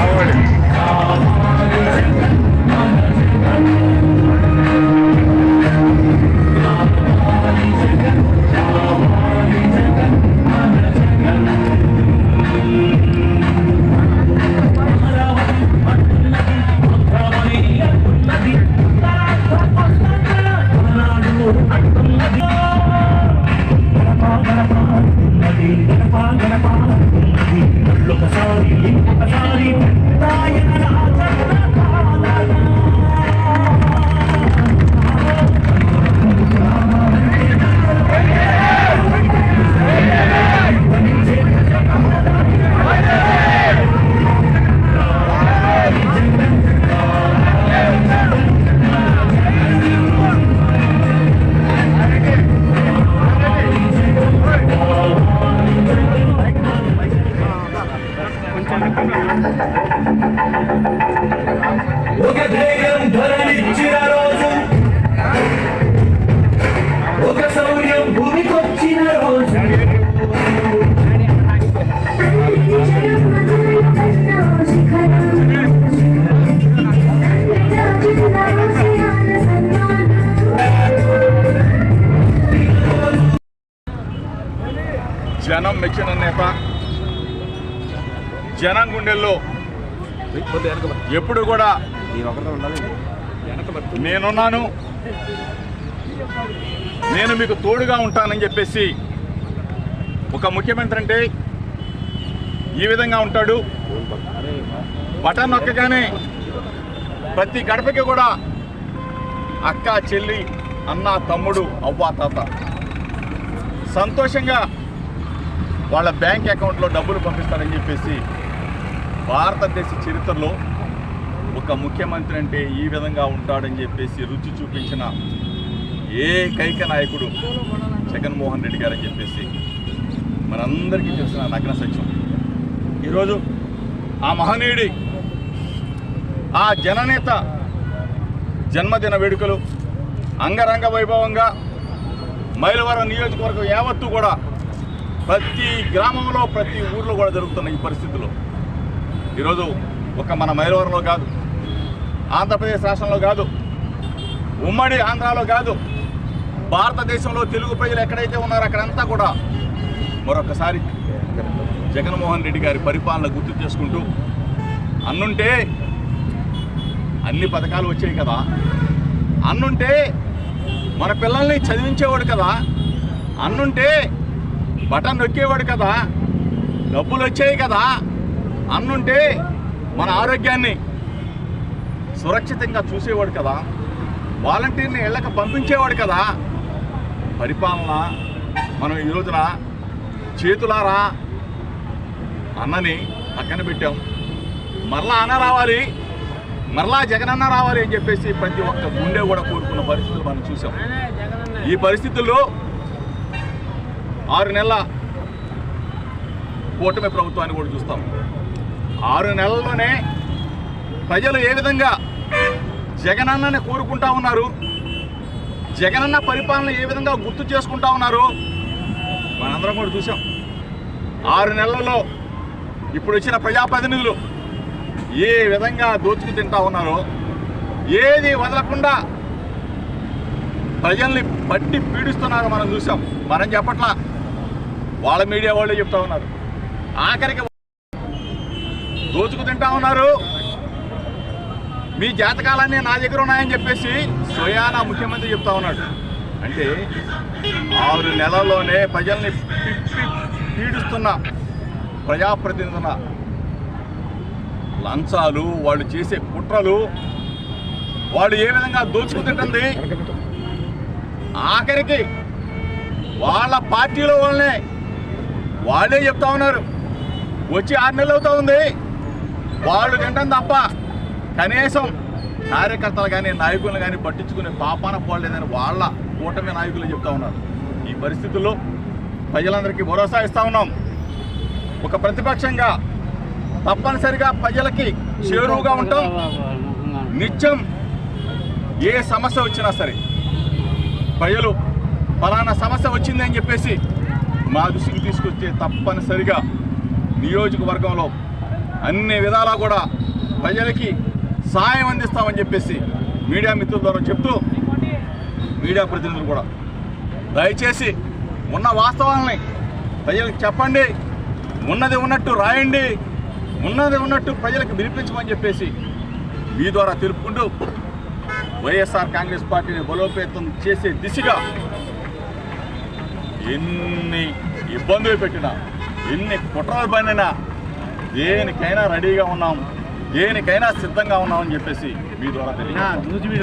Howard. ఒక ధైర్యం ధరణిచ్చిన రోజు. ఒక శౌర్యం భూమికొచ్చిన రోజు. జనం మెచ్చిన నేత జనం గుండెల్లో ఎప్పుడు కూడా నేనున్నాను. నేను మీకు తోడుగా ఉంటానని చెప్పేసి ఒక ముఖ్యమంత్రి అంటే ఈ విధంగా ఉంటాడు. బటన్ నొక్కగానే ప్రతి గడపకి కూడా అక్క చెల్లి అన్న తమ్ముడు అవ్వ తాత సంతోషంగా వాళ్ళ బ్యాంక్ అకౌంట్లో డబ్బులు పంపిస్తారని చెప్పేసి భారతదేశ చరిత్రలో ఒక ముఖ్యమంత్రి అంటే ఈ విధంగా ఉంటాడని చెప్పేసి రుచి చూపించిన ఏకైక నాయకుడు జగన్మోహన్ రెడ్డి గారని చెప్పేసి మనందరికీ తెలిసిన నగ్న సత్యం. ఈరోజు ఆ మహనీయుడి ఆ జననేత జన్మదిన వేడుకలు అంగరంగ వైభవంగా మైలవరం నియోజకవర్గం యావత్తు కూడా ప్రతి గ్రామంలో ప్రతి ఊర్లో కూడా జరుగుతున్న ఈ పరిస్థితుల్లో ఈరోజు ఒక మన మైలవరంలో కాదు ఆంధ్రప్రదేశ్ రాష్ట్రంలో కాదు ఉమ్మడి ఆంధ్రాలో కాదు భారతదేశంలో తెలుగు ప్రజలు ఎక్కడైతే ఉన్నారో అక్కడంతా కూడా మరొకసారి జగన్మోహన్ రెడ్డి గారి పరిపాలన గుర్తు చేసుకుంటూ అన్నుంటే అన్ని పథకాలు వచ్చాయి కదా అన్నుంటే మన పిల్లల్ని చదివించేవాడు కదా అన్నుంటే బటన్ నొక్కేవాడు కదా డబ్బులు వచ్చాయి కదా అన్నుంటే మన ఆరోగ్యాన్ని సురక్షితంగా చూసేవాడు కదా వాలంటీర్ని ఇళ్ళక పంపించేవాడు కదా. పరిపాలన మనం ఈ రోజున చేతులారా అన్నని పక్కన పెట్టాం. మరలా అన్న రావాలి మరలా జగనన్న రావాలి అని చెప్పేసి ప్రతి ఒక్క గుండె కూడా కోరుకున్న పరిస్థితులు మనం చూసాం. ఈ పరిస్థితుల్లో ఆరు నెలల కూటమి ప్రభుత్వాన్ని కూడా చూస్తాం. ఆరు నెలల్లోనే ప్రజలు ఏ విధంగా జగనన్నని కోరుకుంటా ఉన్నారు జగనన్న పరిపాలన ఏ విధంగా గుర్తు చేసుకుంటా ఉన్నారు మనందరం కూడా చూసాం ఆరు నెలల్లో ఇప్పుడు వచ్చిన ప్రజాప్రతినిధులు ఏ విధంగా దోచుకు తింటా ఉన్నారో ఏది వదలకుండా ప్రజల్ని పట్టి పీడిస్తున్నారో మనం చూసాం మనం చెప్పట్లా వాళ్ళ మీడియా వాళ్ళే చెప్తా ఉన్నారు. ఆఖరికి దోచుకు తింటా ఉన్నారు. మీ జాతకాలన్నీ నా దగ్గర ఉన్నాయని చెప్పేసి స్వయానా ముఖ్యమంత్రి చెప్తా ఉన్నాడు. అంటే ఆరు నెలల్లోనే ప్రజల్ని పిప్పి పీడిస్తున్న ప్రజాప్రతినిధుల లంచాలు వాళ్ళు చేసే కుట్రలు వాళ్ళు ఏ విధంగా దోచుకు తింటుంది? ఆఖరికి వాళ్ళ పార్టీలో వాళ్ళనే వాళ్ళే చెప్తా ఉన్నారు. వచ్చి ఆరు నెలలు అవుతా ఉంది. వాళ్ళు తింటాం తప్ప కనీసం కార్యకర్తలు కానీ నాయకులను కానీ పట్టించుకునే పాపాన పోలేదని వాళ్ళ కూటమి నాయకులు చెప్తా ఉన్నారు. ఈ పరిస్థితుల్లో ప్రజలందరికీ భరోసా ఇస్తూ ఉన్నాం. ఒక ప్రతిపక్షంగా తప్పనిసరిగా ప్రజలకి చేరువుగా ఉంటాం. నిత్యం ఏ సమస్య వచ్చినా సరే ప్రజలు ఫలానా సమస్య వచ్చింది అని చెప్పేసి మా దృష్టికి తీసుకొస్తే తప్పనిసరిగా నియోజకవర్గంలో అన్ని విధాలా కూడా ప్రజలకి సాయం అందిస్తామని చెప్పేసి మీడియా మిత్రుల ద్వారా చెప్తూ మీడియా ప్రతినిధులు కూడా దయచేసి ఉన్న వాస్తవాలని ప్రజలకు చెప్పండి ఉన్నది ఉన్నట్టు రాయండి ఉన్నది ఉన్నట్టు ప్రజలకు వినిపించమని చెప్పేసి మీ ద్వారా తెలుపుకుంటూ వైఎస్ఆర్ కాంగ్రెస్ పార్టీని బలోపేతం చేసే దిశగా ఎన్ని ఇబ్బందులు పెట్టినా ఎన్ని కుట్రలు పడినా దేనికైనా రెడీగా ఉన్నాం దేనికైనా సిద్ధంగా ఉన్నామని చెప్పేసి మీ ద్వారా రాజకీయ